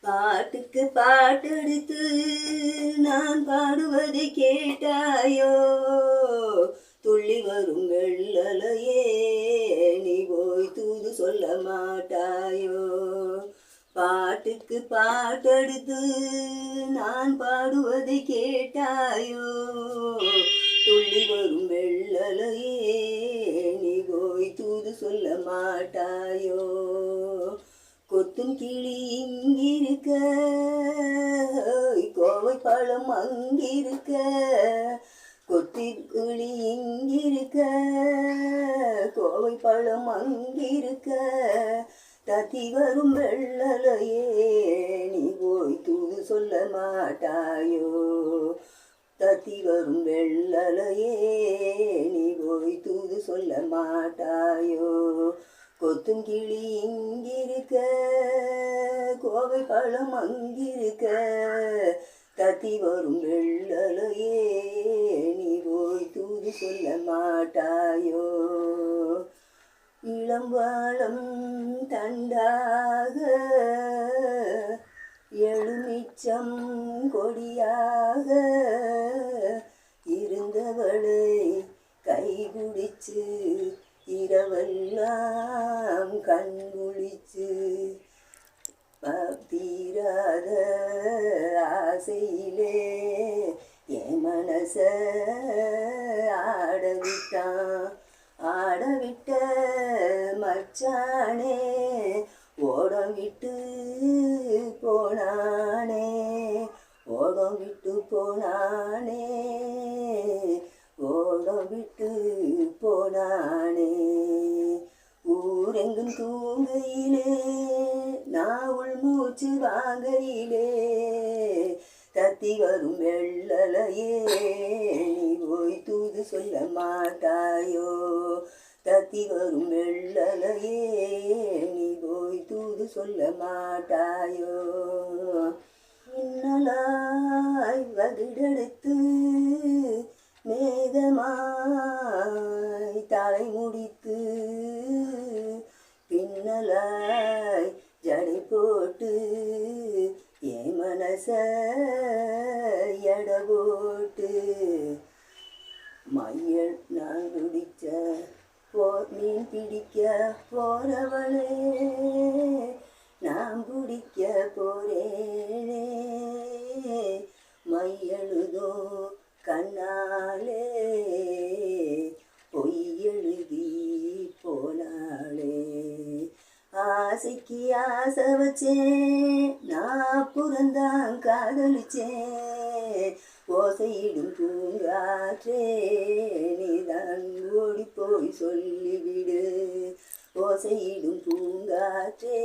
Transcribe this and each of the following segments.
பாட்டுக்கு பாட்டெடுத்து நான் பாடுவதை கேட்டாயோ? துள்ளி வரும் வெள்ளலையே நீ போய் தூது சொல்ல மாட்டாயோ? பாட்டுக்கு பாட்டெடுத்து நான் பாடுவதை கேட்டாயோ? துள்ளி வரும் வெள்ளலையே நீ போய் தூது சொல்ல மாட்டாயோ? கொத்தும் கிளி இங்கிருக்க. கோவை பழம் அங்கிருக்க. கொத்தி கிளி இங்கிருக்க. கோவை பழம் அங்கிருக்க. தத்தி வரும் வெள்ளலையே நீ போய் தூது சொல்ல மாட்டாயோ? தத்தி வரும் வெள்ளலையே நீ போய் தூது சொல்ல மாட்டாயோ? கொத்துங்கிளி இங்கிருக்க கோவை பழம் அங்கிருக்க தத்தி வரும் வெள்ளலையே நீ போய் தூது சொல்ல மாட்டாயோ? இளம்பாளம் தண்டாக எழுமிச்சம் கொடியாக இருந்தவளை கைபிடிச்சு இரவெல்லாம் கண்குளிச்சு தீராத ஆசையிலே என் மனச ஆடவிட்டான். ஆடவிட்ட மச்சானே மூச்சு வாங்கையிலே தத்தி வரும் வெள்ளலையே நீ போய் தூது சொல்ல மாட்டாயோ? தத்தி வரும் வெள்ளலையே நீ போய் தூது சொல்ல மாட்டாயோ? மின்னலாய் வகிடெடுத்து மேகமாய் தலை முடித்து பின்னலாய் ஜடை போட்டு என் மனச போட்டு மையல் நான் பிடிச்ச போர் மீன் பிடிக்க போறவளே. ஆசைக்கு ஆசை வச்சேன் நான் புறந்தான் காதலிச்சேன் ஓசையிடும் பூங்காற்றே நீதான் ஓடி போய் சொல்லிவிடு. ஓசையிடும் பூங்காற்றே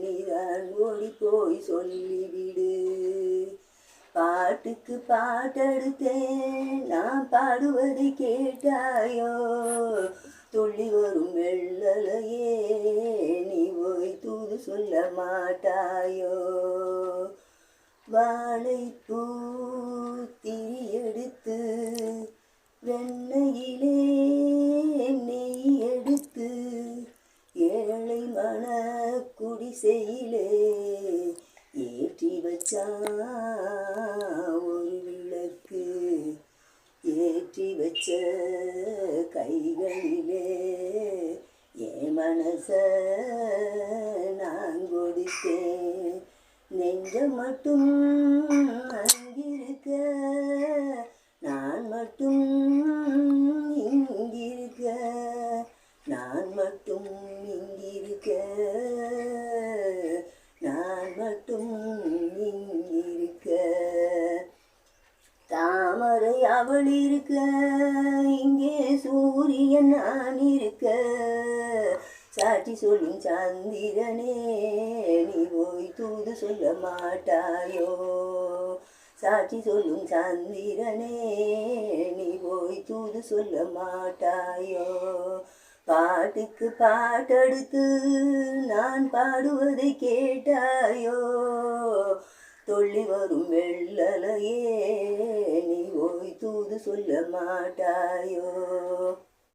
நீதான் ஓடி போய் சொல்லிவிடு. பாட்டுக்கு பாட்டெடுத்தேன் நான் பாடுவதை கேட்டாயோ துள்ளி வரும் வெள்ளலையே நீ தூது சொல்ல மாட்டாயோ வாழை திரி எடுத்து வெண்ணையிலே நெய் எடுத்து ஏழை மன குடிசையிலே ஏற்றி வச்சா ஒரு விளக்கு. ஏற்றி வச்ச கைகளிலே என் மனச நான் கொடுத்தேன். நெஞ்ச மட்டும் அங்கிருக்க நான் மட்டும் இங்கிருக்க நான் மட்டும் இங்கிருக்க நான் மட்டும் இங்கிருக்க. தாமரை அவள் இருக்க இங்கே சூரியன் நான் இருக்க. சாட்சி சொல்லும் சந்திரனே நீ போய் தூது சொல்ல மாட்டாயோ? சாட்சி சொல்லும் சந்திரனே நீ போய் தூது சொல்ல மாட்டாயோ? பாட்டுக்கு பாட்டெடுத்து நான் பாடுவதை கேட்டாயோ? தொள்ளி வரும் வெள்ளலையே நீ ஓய் தூது சொல்ல மாட்டாயோ?